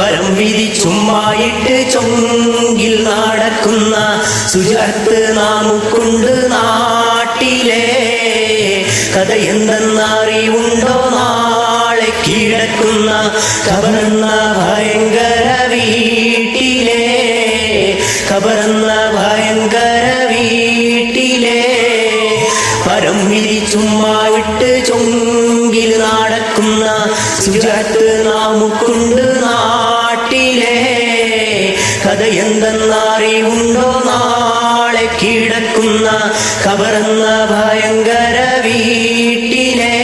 പരം വിധി ചുമ്മായിട്ട് ചൊങ്കിൽ നടക്കുന്ന സുജാത്ത് നാമുക്കുണ്ട് നാട്ടിലെ. കഥ എന്തെന്നറിവുണ്ടോ നാളെ കീഴക്കുന്ന കബറന്ന ഭയങ്കര വീട്ടിലെ. കബറെന്ന ഭയങ്കര വീട്ടിലെ. പരം വിധി ചുമ്മായിട്ട് ചൊങ്കിൽ നടക്കുന്ന സുജാത്ത് നാമുക്കുണ്ട് കഥ എന്തെന്നറിവുണ്ടോ നാളെ കിടക്കുന്ന കബറെന്ന ഭയങ്കര വീട്ടിലെ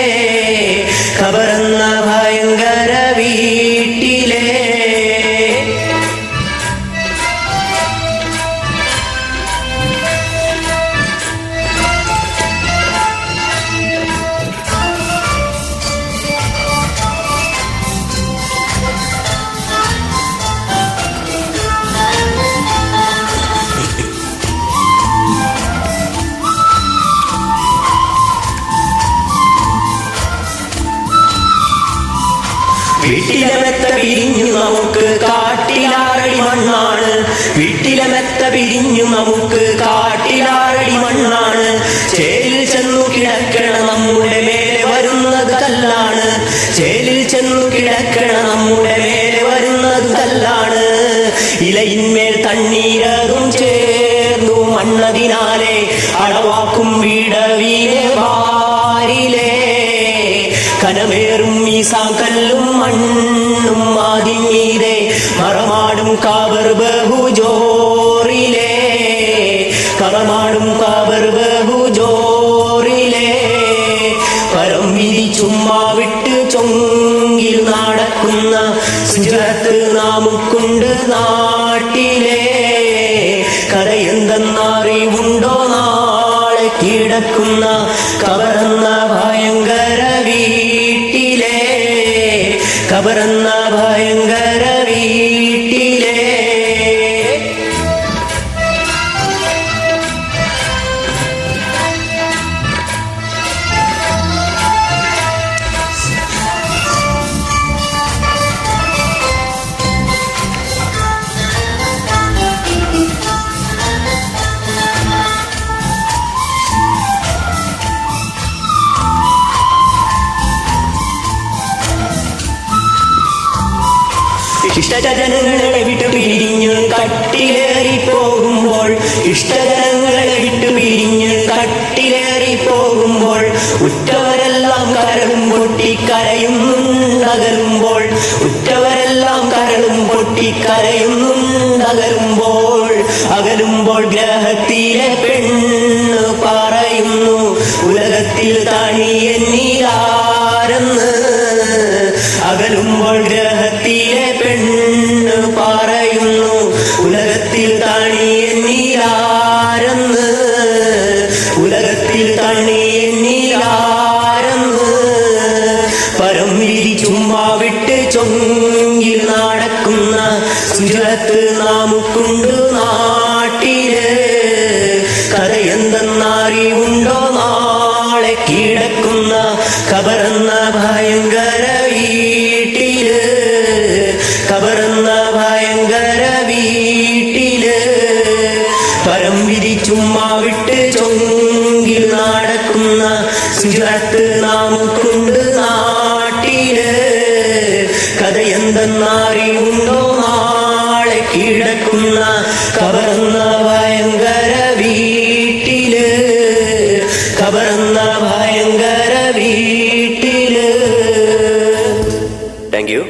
വീട്ടിലെ മെത്ത പിരിഞ്ഞു നമുക്ക് കാട്ടിലാറടി മണ്ണാണ്. വീട്ടിലെ മെത്ത പിരിഞ്ഞു നമുക്ക് കാട്ടിലാറടി മണ്ണാണ്. ചേലിൽ ചെന്നു കിടക്കണ നമ്മുടെ മേലെ വരുന്നത് കല്ലാണ്. ചേലിൽ ചെന്നു കിടക്കണ നമ്മുടെ മേലെ വരുന്നത് കല്ലാണ്. ഇലയിന്മേൽ തണ്ണീരതും ചേർന്നു മണ്ണതിനാലെ അടവാക്കും വീടവീലെ വാരിലേ. കനമേറും ഈ സാങ്കല്ലും മണ്ണും മാതിരെ മറമാടും കാവർ ബഹുജോറിലെ. കറമാടും കാവർ ബഹുജോറിലെ. പരം വിരിച്ചുമ്മാ വിട്ട് ചൊങ്കിൽ നടക്കുന്ന സുജത്ത് നാമുക്കുണ്ട് നാട്ടിലെ. കരയെന്തെന്നറിവുണ്ടോ നാളെ കിടക്കുന്ന കബറെന്ന കബറെന്ന ഭയങ്കര വീട്ടിലെ ഇഷ്ടജനങ്ങളെ വിട്ടു പിരിഞ്ഞ് കട്ടിലേറി പോകുമ്പോൾ ഇഷ്ടജനങ്ങളെ വിട്ടു പിരിഞ്ഞ് കട്ടിലേറി പോകുമ്പോൾ ഉറ്റവരെല്ലാം കരളും പൊട്ടി കരയും കരയുന്നുണ്ടകലുമ്പോൾ ഉറ്റവരെല്ലാം കരളും പൊട്ടി കരയും കരയുന്നുണ്ടകലുമ്പോൾ അകലുമ്പോൾ ഗ്രഹത്തിലെ പെണ്ണ് പറയുന്നു ഉലകത്തിൽ തണിയെന്നീരാരെന്ന് അകലുമ്പോൾ ഗ്രഹത്തിലെ ഉലകത്തിൽ തണിയെന്നീരാരെന്ന് ഉലകത്തിൽ തണിയെന്നീരാരെന്ന് പരം വിരി ചുമ്മാ വിട്ട് ചൊങ്കിൽ നടക്കുന്ന സുജത്ത് നാമുക്കുണ്ട്. ഗുജറാത്ത് നമുക്കുണ്ട് നാട്ടിന് കഥയെന്തെന്നറിയുണ്ടോ നാളെ കിടക്കുന്ന കവർന്ന ഭയങ്കര വീട്ടിൽ. കവർന്ന ഭയങ്കര വീട്ടിൽ. Thank you